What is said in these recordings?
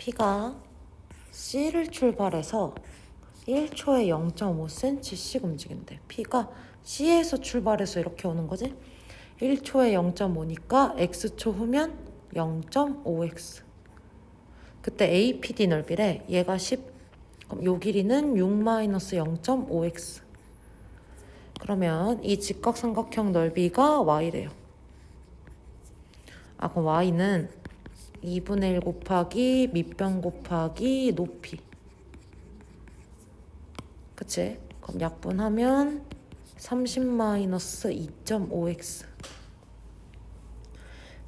P가 C를 출발해서 1초에 0.5cm씩 움직인대. P가 C에서 출발해서 이렇게 오는 거지? 1초에 0.5니까 X초 후면 0.5X. 그때 APD 넓이래. 얘가 10. 그럼 요 길이는 6-0.5X. 그러면 이 직각삼각형 넓이가 Y래요. 아, 그럼 Y는 2분의 1 곱하기 밑변 곱하기 높이. 그치? 그럼 약분하면 30-2.5x.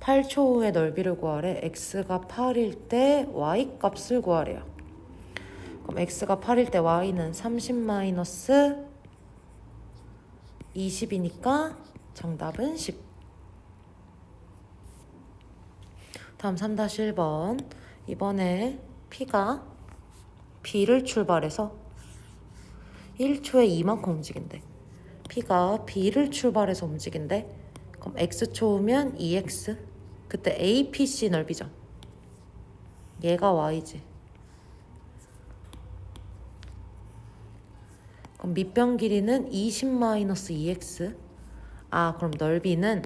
8초 후의 넓이를 구하래. x가 8일 때 y 값을 구하래요. 그럼 x가 8일 때 y는 30 20이니까 정답은 10. 다음 3-1번. 이번에 P가 B를 출발해서 1초에 이만큼 움직인대. P가 B를 출발해서 움직인대. 그럼 X초면 2X. 그때 APC 넓이죠. 얘가 Y지. 그럼 밑변 길이는 20-2X. 아, 그럼 넓이는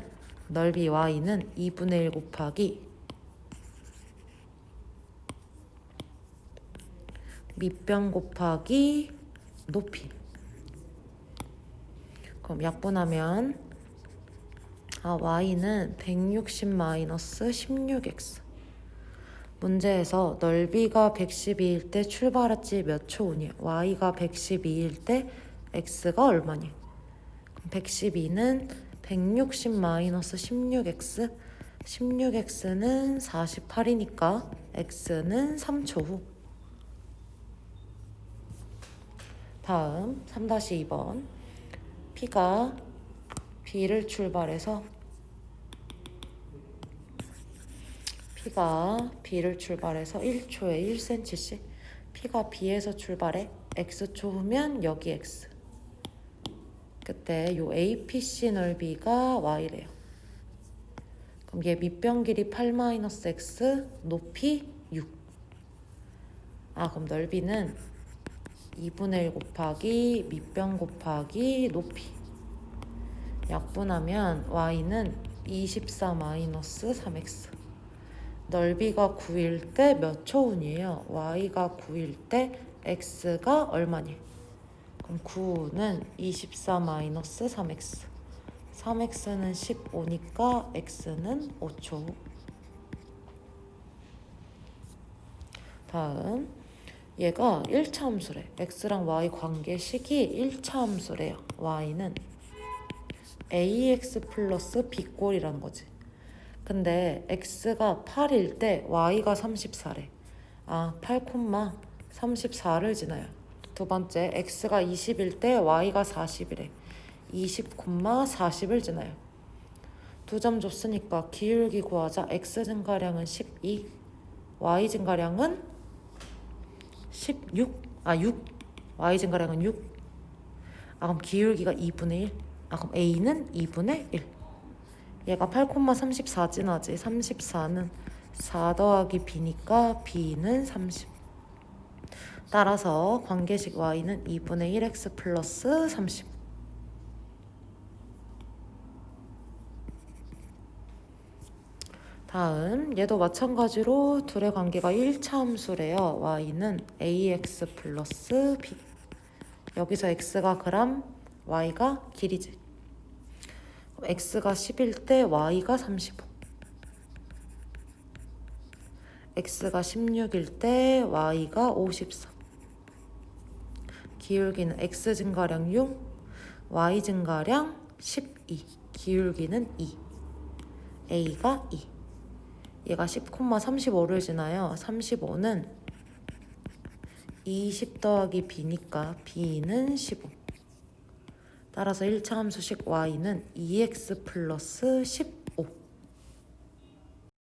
넓이 Y는 2분의 1 곱하기 밑변 곱하기 높이. 그럼 약분하면 아 y는 160-16x. 문제에서 넓이가 112일 때 출발했지 몇초 후니? y가 112일 때 x가 얼마니? 그럼 112는 160-16x. 16x는 48이니까 x는 3초 후. 다음 3-2번. P가 B를 출발해서 P가 B를 출발해서 1초에 1cm씩 P가 B에서 출발해 X초 후면 여기 X. 그때 요 APC 넓이가 Y래요. 그럼 얘 밑변 길이 8-X 높이 6 아 그럼 넓이는 2분의 1 곱하기 밑변 곱하기 높이. 약분하면 y는 24-3x 넓이가 9일 때 몇 초 운이에요? y가 9일 때 x가 얼마니? 그럼 9는 24-3x 3x는 15니까 x는 5초. 다음 얘가 1차 함수래. x랑 y 관계식이 1차 함수래요. y는 ax 플러스 b꼴이란 거지. 근데 x가 8일 때 y가 34래. 아, 8,34를 지나요. 두 번째, x가 20일 때 y가 40이래. 20,40을 지나요. 두 점 줬으니까 기울기 구하자. x 증가량은 12, y 증가량은 16? 아 6? y 증가량은 6? 아 그럼 기울기가 2분의 1? 아 그럼 a는 2분의 1 얘가 8,34 지나지 34는 4 더하기 b니까 b는 30 따라서 관계식 y는 2분의 1x 플러스 30 다음 얘도 마찬가지로 둘의 관계가 1차 함수래요. y는 ax 플러스 b. 여기서 x가 그람, y가 길이지. x가 10일 때 y가 35 x가 16일 때 y가 54 기울기는 x 증가량 6 y 증가량 12 기울기는 2 a가 2 얘가 10,35를 지나요. 35는 20 더하기 b니까 b는 15. 따라서 1차 함수식 y는 2x 플러스 10